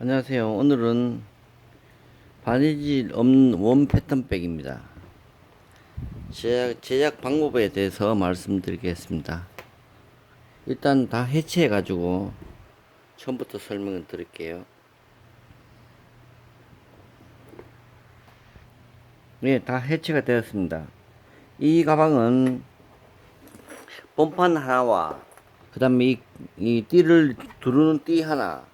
안녕하세요. 오늘은 바느질 없는 원 패턴백입니다. 제작, 제작 방법에 대해서 말씀드리겠습니다. 일단 다 해체해 가지고 처음부터 설명을 드릴게요. 네, 다 해체가 되었습니다. 이 가방은 본판 하나와 그 다음에 이, 이 띠를 두르는 띠 하나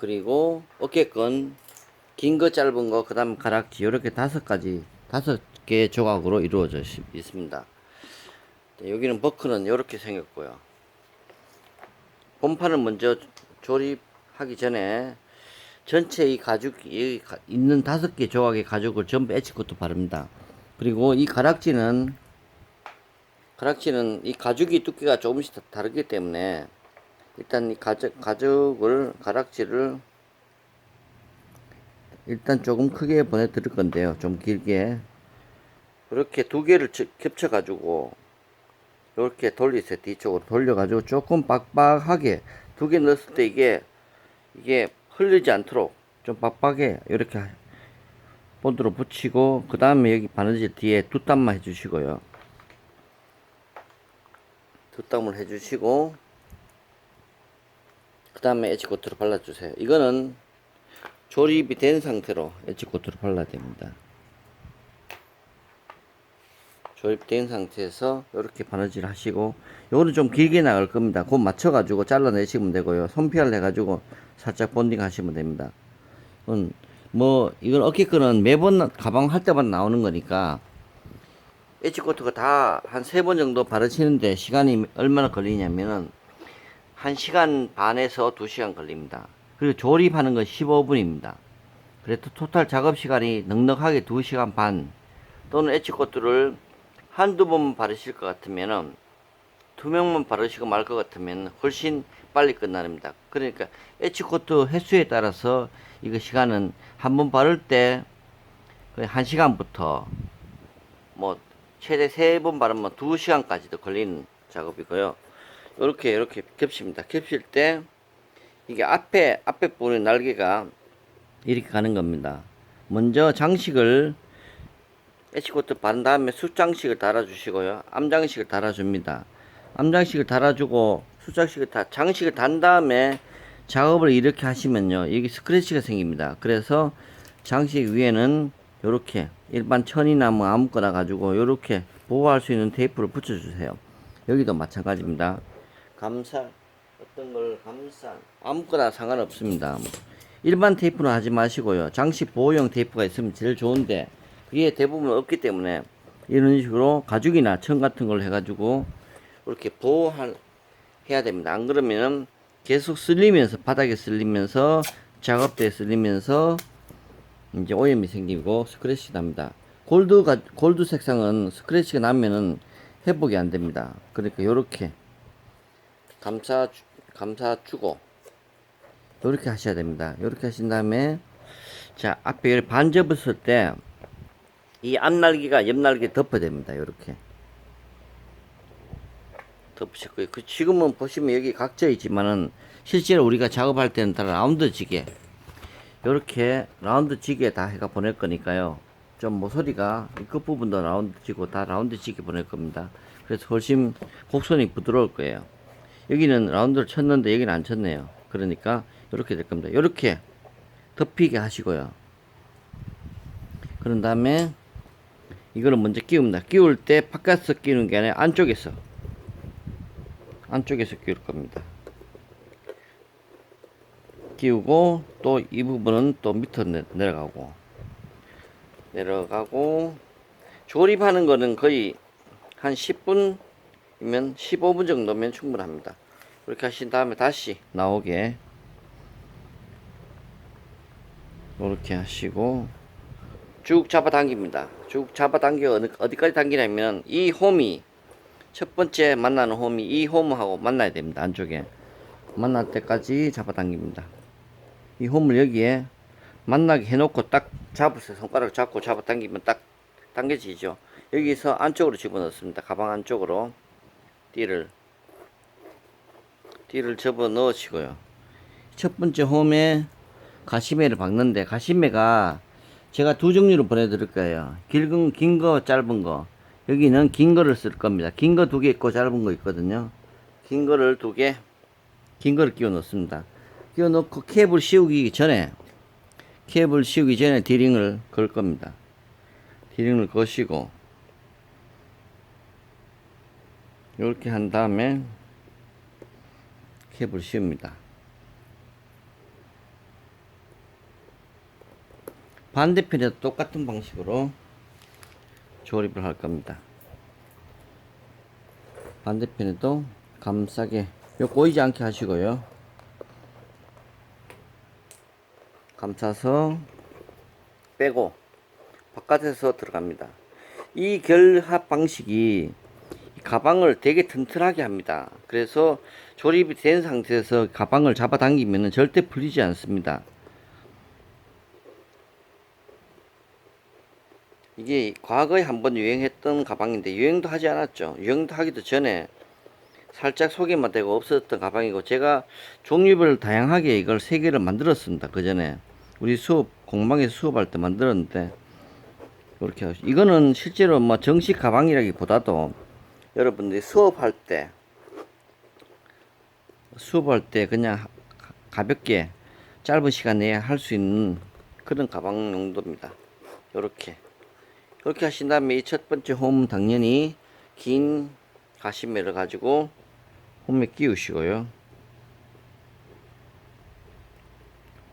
그리고 어깨끈 긴 거 짧은 거 그 다음 가락지 이렇게 다섯 가지 다섯 개 조각으로 이루어져 있- 있습니다. 네, 여기는 버크는 이렇게 생겼고요. 본판을 먼저 조립하기 전에 전체 이 가죽 이 가- 있는 다섯 개 조각의 가죽을 전부 에치코트 바릅니다. 그리고 이 가락지는 가락지는 이 가죽이 두께가 조금씩 다- 다르기 때문에 일단 이 가죽, 가죽을 가락지를 일단 조금 크게 보내드릴 건데요. 좀 길게 이렇게 두 개를 겹쳐 가지고 이렇게 돌리세요. 뒤쪽으로 돌려 가지고 조금 빡빡하게 두 개 넣었을 때 이게 이게 흘리지 않도록 좀 빡빡하게 이렇게 본드로 붙이고 그 다음에 여기 바느질 뒤에 두 땀만 해주시고요. 두 땀을 해주시고 그 다음에 엣지코트를 발라주세요. 이거는 조립이 된 상태로 엣지코트를 발라야 됩니다. 조립된 상태에서 이렇게 바느질 하시고 요거는 좀 길게 나갈 겁니다. 그거 맞춰 가지고 잘라내시면 되고요. 손피알 해가지고 살짝 본딩 하시면 됩니다. 이건 뭐 이건 어깨끈은 매번 가방 할 때만 나오는 거니까 엣지코트가 다 한 세 번 정도 바르시는데 시간이 얼마나 걸리냐면은 1시간 반에서 2시간 걸립니다. 그리고 조립하는 건 15분입니다. 그래도 토탈 작업 시간이 넉넉하게 2시간 반 또는 엣지코트를 한두 번 바르실 것 같으면은 두 명만 바르시고 말 것 같으면 훨씬 빨리 끝납니다. 그러니까 엣지코트 횟수에 따라서 이거 시간은 한 번 바를 때 거의 1시간부터 뭐 최대 세 번 바르면 2시간까지도 걸리는 작업이고요. 이렇게 이렇게 겹칩니다. 겹칠 때 이게 앞에 앞에 부분의 날개가 이렇게 가는 겁니다. 먼저 장식을 에치코트 바른 다음에 숫장식을 달아주시고요. 암장식을 달아줍니다. 암장식을 달아주고 숫장식을 다 장식을 단 다음에 작업을 이렇게 하시면요. 여기 스크래치가 생깁니다. 그래서 장식 위에는 이렇게 일반 천이나 뭐 아무거나 가지고 이렇게 보호할 수 있는 테이프를 붙여주세요. 여기도 마찬가지입니다. 감살 어떤 걸 감싼 아무거나 상관없습니다. 일반 테이프는 하지 마시고요. 장식 보호용 테이프가 있으면 제일 좋은데 그게 대부분 없기 때문에 이런 식으로 가죽이나 천 같은 걸 해가지고 이렇게 보호할 해야 됩니다. 안 그러면은 계속 쓸리면서 바닥에 쓸리면서 작업대에 쓸리면서 이제 오염이 생기고 스크래치 납니다. 골드가 골드 색상은 스크래치가 나면은 회복이 안 됩니다. 그러니까 요렇게 감싸 주- 감싸 주고 요렇게 하셔야 됩니다. 요렇게 하신 다음에 자 앞에 이렇게 반 접었을 때 이 앞날개가 옆날개 덮어야 됩니다. 요렇게 덮으셨고요. 그 지금은 보시면 여기 각져 있지만은 실제로 우리가 작업할 때는 다 라운드 지게 요렇게 라운드 지게 다 해가 보낼 거니까요. 좀 모서리가 이 끝부분도 라운드 지고 다 라운드 지게 보낼 겁니다. 그래서 훨씬 곡선이 부드러울 거예요. 여기는 라운드를 쳤는데 여기는 안 쳤네요. 그러니까 이렇게 될 겁니다. 이렇게 덮이게 하시고요. 그런 다음에 이거를 먼저 끼웁니다. 끼울 때 바깥에서 끼우는 게 아니라 안쪽에서 안쪽에서 끼울 겁니다. 끼우고 또 이 부분은 또 밑으로 내, 내려가고 내려가고 조립하는 거는 거의 한 10분 이면 15분 정도면 충분합니다. 그렇게 하신 다음에 다시 나오게 이렇게 하시고 쭉 잡아당깁니다. 쭉 잡아당겨 어느- 어디까지 당기냐면 이 홈이 첫 번째 만나는 홈이 이 홈하고 만나야 됩니다. 안쪽에 만날 때까지 잡아당깁니다. 이 홈을 여기에 만나게 해놓고 딱 잡으세요. 손가락 잡고 잡아당기면 딱 당겨지죠. 여기서 안쪽으로 집어넣습니다. 가방 안쪽으로 띠를 띠를 접어 넣으시고요. 첫 번째 홈에 가시매를 박는데 가시매가 제가 두 종류로 보내드릴 거예요. 길은 긴 거, 짧은 거. 여기는 긴 거를 쓸 겁니다. 긴 거 두 개 있고 짧은 거 있거든요. 긴 거를 두 개, 긴 거를 끼워 넣습니다. 끼워 넣고 캡을 씌우기 전에 캡을 씌우기 전에 디링을 걸 겁니다. 디링을 거시고 이렇게 한 다음에 캡을 씌웁니다. 반대편에도 똑같은 방식으로 조립을 할 겁니다. 반대편에도 감싸게 요 꼬이지 않게 하시고요. 감싸서 빼고 바깥에서 들어갑니다. 이 결합 방식이 가방을 되게 튼튼하게 합니다. 그래서 조립이 된 상태에서 가방을 잡아당기면 절대 풀리지 않습니다. 이게 과거에 한번 유행했던 가방인데 유행도 하지 않았죠. 유행도 하기도 전에 살짝 소개만 되고 없었던 가방이고 제가 종류별 다양하게 이걸 세 개를 만들었습니다. 그 전에 우리 수업 공방에서 수업할 때 만들었는데 이렇게 이거는 실제로 뭐 정식 가방이라기보다도 여러분들이 수업할 때 수업할 때 그냥 가- 가볍게 짧은 시간 내에 할 수 있는 그런 가방 용도입니다. 이렇게 그렇게 하신 다음에 이 첫 번째 홈 당연히 긴 가시매를 가지고 홈에 끼우시고요.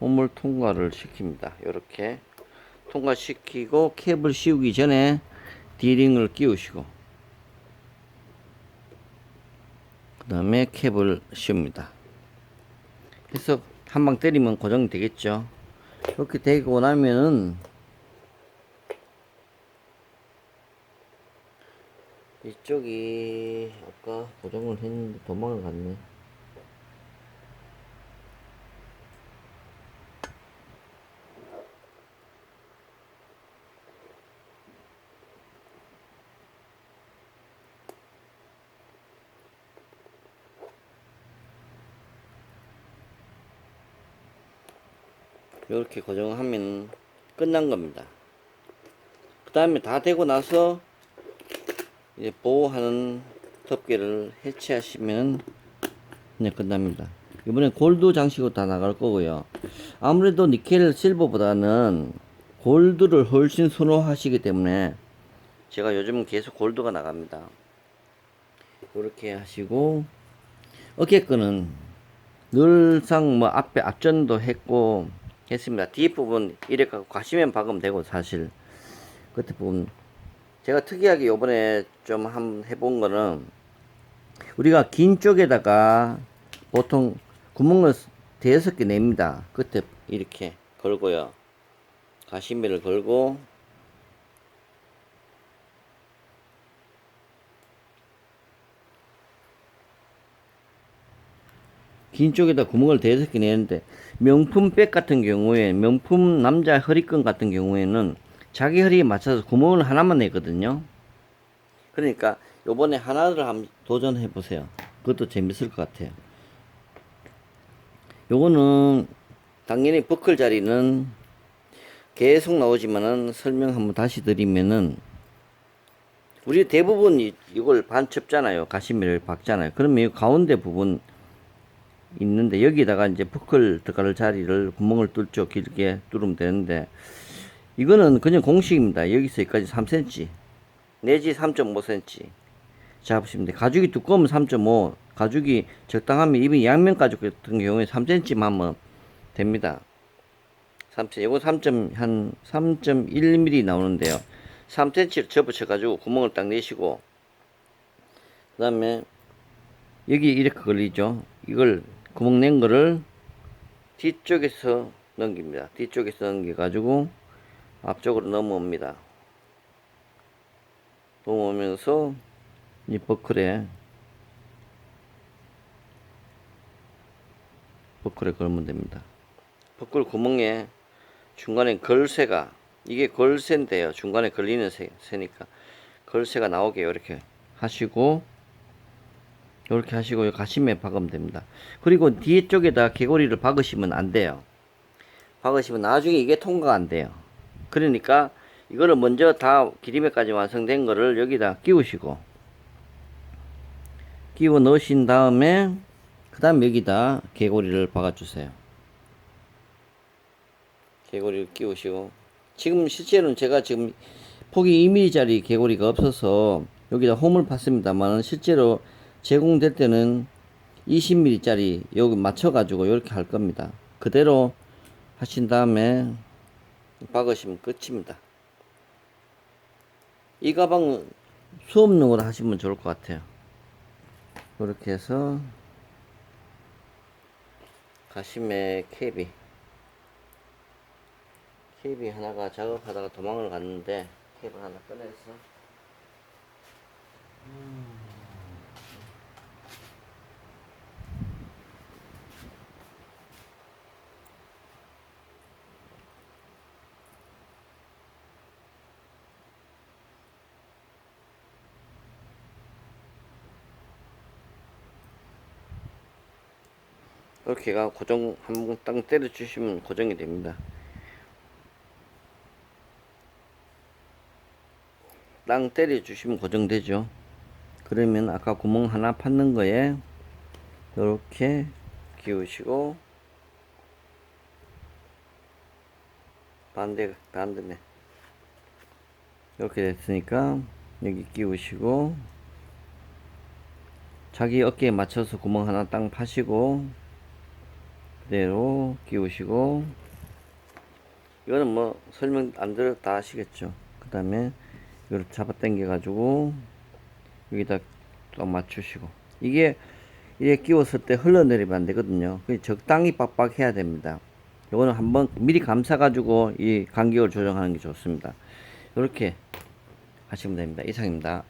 홈을 통과를 시킵니다. 이렇게 통과시키고 캡을 씌우기 전에 디링을 끼우시고 그 다음에 캡을 씌웁니다. 그래서 한 방 때리면 고정이 되겠죠. 이렇게 되고 나면은 이쪽이 아까 고정을 했는데 도망을 갔네. 이렇게 고정하면 끝난 겁니다. 그 다음에 다 되고 나서 이제 보호하는 덮개를 해체하시면 그냥 끝납니다. 이번엔 골드 장식으로 다 나갈 거고요. 아무래도 니켈 실버보다는 골드를 훨씬 선호하시기 때문에 제가 요즘 계속 골드가 나갑니다. 이렇게 하시고 어깨끈은 늘상 뭐 앞에 앞전도 했고 했습니다. 뒷부분 이렇게 가시면 박으면 되고 사실 끝에 부분 제가 특이하게 요번에 좀 한번 해본 거는 우리가 긴 쪽에다가 보통 구멍을 대여섯 개 냅니다. 끝에 이렇게 걸고요. 가시미를 걸고 긴 쪽에다 구멍을 개 내는데 명품 백 같은 경우에 명품 남자 허리끈 같은 경우에는 자기 허리에 맞춰서 구멍을 하나만 내거든요. 그러니까 요번에 하나를 한번 도전해 보세요. 그것도 재밌을 것 같아요. 요거는 당연히 버클 자리는 계속 나오지만은 설명 한번 다시 드리면은 우리 대부분 이, 이걸 반첩잖아요. 가시미를 박잖아요. 그러면 이 가운데 부분 있는데 여기다가 이제 버클 들어갈 자리를 구멍을 뚫죠. 길게 뚫으면 되는데 이거는 그냥 공식입니다. 여기서 여기까지 3cm 내지 3.5cm 잡으시면 돼. 가죽이 두꺼우면 3.5, 가죽이 적당하면 입이 양면 가죽 같은 경우에 3cm만 하면 됩니다. 3cm, 이거 3. 한 3.1mm 나오는데요. 3cm를 접으셔 가지고 구멍을 딱 내시고 그 다음에 여기 이렇게 걸리죠. 이걸 구멍 낸 거를 뒤쪽에서 넘깁니다. 뒤쪽에서 넘겨 가지고 앞쪽으로 넘어옵니다. 넘어오면서 이 버클에 버클에 걸면 됩니다. 버클 구멍에 중간에 걸쇠가 이게 걸쇠인데요. 중간에 걸리는 새, 새니까 걸쇠가 나오게 이렇게 하시고 이렇게 하시고 가심에 박으면 됩니다. 그리고 뒤에 쪽에다 개고리를 박으시면 안 돼요. 박으시면 나중에 이게 통과가 안 돼요. 그러니까 이거를 먼저 다 기리매까지 완성된 거를 여기다 끼우시고 끼워 넣으신 다음에 그 다음 여기다 개고리를 박아주세요. 개고리를 끼우시고 지금 실제로는 제가 지금 폭이 2mm짜리 개고리가 없어서 여기다 홈을 팠습니다만 실제로 제공될 때는 20mm짜리 여기 맞춰가지고 이렇게 할 겁니다. 그대로 하신 다음에 박으시면 끝입니다. 이 가방은 수업용으로 하시면 좋을 것 같아요. 이렇게 해서 가심의 캡이 캡이 하나가 작업하다가 도망을 갔는데 캡을 하나 꺼내서 이렇게 가 고정 한번 땅 때려 주시면 고정이 됩니다. 땅 때려 주시면 고정되죠. 그러면 아까 구멍 하나 팠는 거에 이렇게 끼우시고 반대 반대네 이렇게 됐으니까 여기 끼우시고 자기 어깨에 맞춰서 구멍 하나 땅 파시고 그대로 끼우시고 이거는 뭐 설명 안 들어 다 아시겠죠? 그 다음에 이걸 잡아 당겨 가지고 여기다 또 맞추시고. 이게 이게 끼웠을 때 흘러내리면 안 되거든요. 그 적당히 빡빡 해야 됩니다. 이거는 한번 미리 감싸 가지고 이 간격을 조정하는 게 좋습니다. 이렇게 하시면 됩니다. 이상입니다